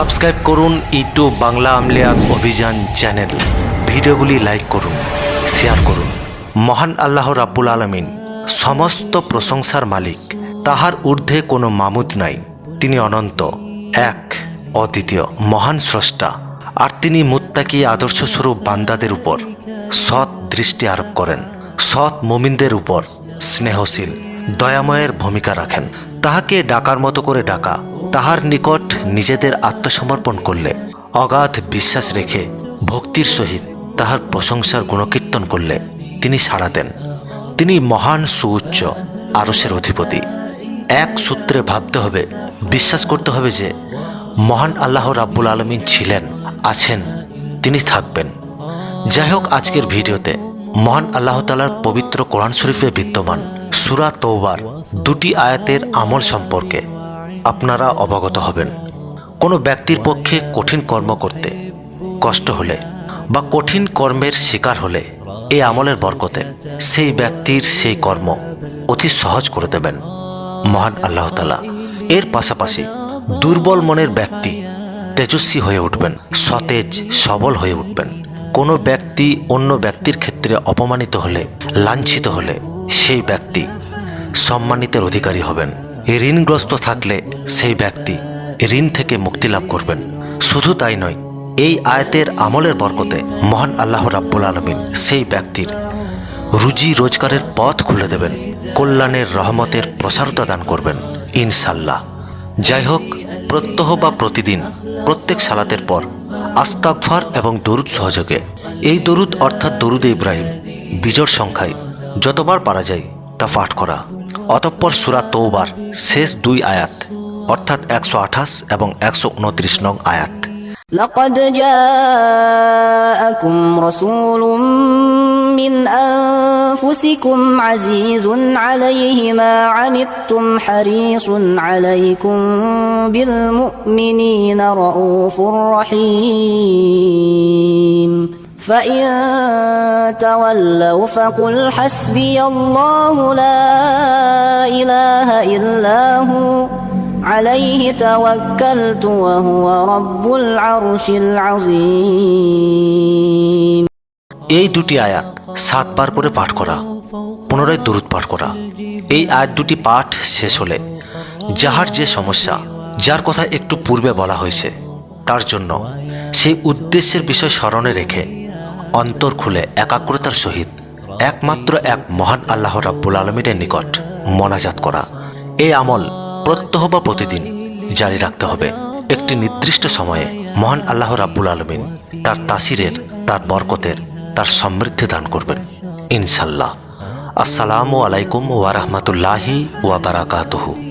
Subscribe করুন YouTube Bangla Amlia অভিযান channel. ভিডিওগুলি লাইক করুন, শেয়ার করুন। মহান আল্লাহ রাব্বুল আলমিন সমস্ত প্রশংসার মালিক। তাহার ঊর্ধ্বে কোনো মামুদ নাই। তিনি অনন্ত, এক, অদ্বিতীয়, মহান স্রষ্টা। আর তিনি মুত্তাকি আদর্শস্বরূপ বান্দাদের উপর সৎ দৃষ্টি আরোপ করেন, সৎ মোমিনদের উপর স্নেহশীল, দয়াময়ের ভূমিকা রাখেন। তাহাকে ডাকার মতো করে ডাকা। তাহার নিকট নিজেদের আত্মসমর্পণ করলে, অগাধ বিশ্বাস রেখে ভক্তির সহিত তাহার প্রশংসার গুণকীর্তন করলে তিনি সাড়া দেন। তিনি মহান সুউচ্চ আরসের অধিপতি। এক সূত্রে ভাবতে হবে, বিশ্বাস করতে হবে যে, মহান আল্লাহ রাব্বুল আলমিন ছিলেন, আছেন, তিনি থাকবেন। যাই হোক আজকের ভিডিওতে মহান আল্লাহ তালার পবিত্র কোরআন শরীফে বিদ্যমান সুরা তৌবার দুটি আয়াতের আমল সম্পর্কে আপনারা অবগত হবেন। কোনো ব্যক্তির পক্ষে কঠিন কর্ম করতে কষ্ট হলে বা কঠিন কর্মের শিকার হলে এই আমলের বরকতে সেই ব্যক্তির সেই কর্ম অতি সহজ করে দেবেন। মহান আল্লাহ তালা এর পাশাপাশি দুর্বল মনের ব্যক্তি তেজস্বী হয়ে উঠবেন, সতেজ, সবল হয়ে উঠবেন। কোনো ব্যক্তি অন্য ব্যক্তির ক্ষেত্রে অপমানিত হলে, লাঞ্ছিত হলে সেই ব্যক্তি সম্মানিতের অধিকারী হবেন। ঋণগ্রস্ত থাকলে সেই ব্যক্তি ঋণ থেকে মুক্তি লাভ করবেন। শুধু তাই নয়, এই আয়াতের আমলের বরকতে মহান আল্লাহ রাব্বুল আলমিন সেই ব্যক্তির রুজি রোজগারের পথ খুলে দেবেন, কল্যাণের রহমতের প্রসারতা দান করবেন ইনশাল্লাহ যাই হোক, প্রত্যহ বা প্রতিদিন, প্রত্যেক সালাতের পর আস্তাকফার এবং দরুদ সহযোগে, এই দরুদ অর্থাৎ দরুদ ইব্রাহিম, বিজোড় সংখ্যায় যতবার পারা যায় তা পাঠ করা অতঃপর সুরা তৌবার শেষ দুই আয়াত অর্থাৎ একশো আঠাশ এবং একশো উনত্রিশ নং আয়াত لقد جاءكم رسول من أنفسكم عزيز عليه ما عنتم حريص عليكم بالمؤمنين رؤوف رحيم فإن تولوا فقل حسبي الله لا إله إلا هو عليه توكلت وهو رب العرش العظيم এই দুটি আয়াত সাতবার করে পাঠ করা পুনরায় দরুদ পাঠ করা এই আয়াত দুটি পাঠ শেষ হলে যাহার যে সমস্যা যার কথা একটু পূর্বে বলা হয়েছে তার জন্য সেই উদ্দেশ্যের বিষয় স্মরণে রেখে অন্তর খুলে একাগ্রতার সহিত, একমাত্র এক মহান আল্লাহ রাব্বুল আলমীর নিকট মনাজাত করা। এই আমল প্রত্যহ বা প্রতিদিন জারি রাখতে হবে। একটি নির্দিষ্ট সময়ে মহান আল্লাহ রাব্বুল আলমিন তার তাসিরের, তার বরকতের, তার সমৃদ্ধি দান করবেন। ইনশাল্লাহ আসসালামু আলাইকুম ওয়া রাহমাতুল্লাহি ওয়া বারাকাতুহু।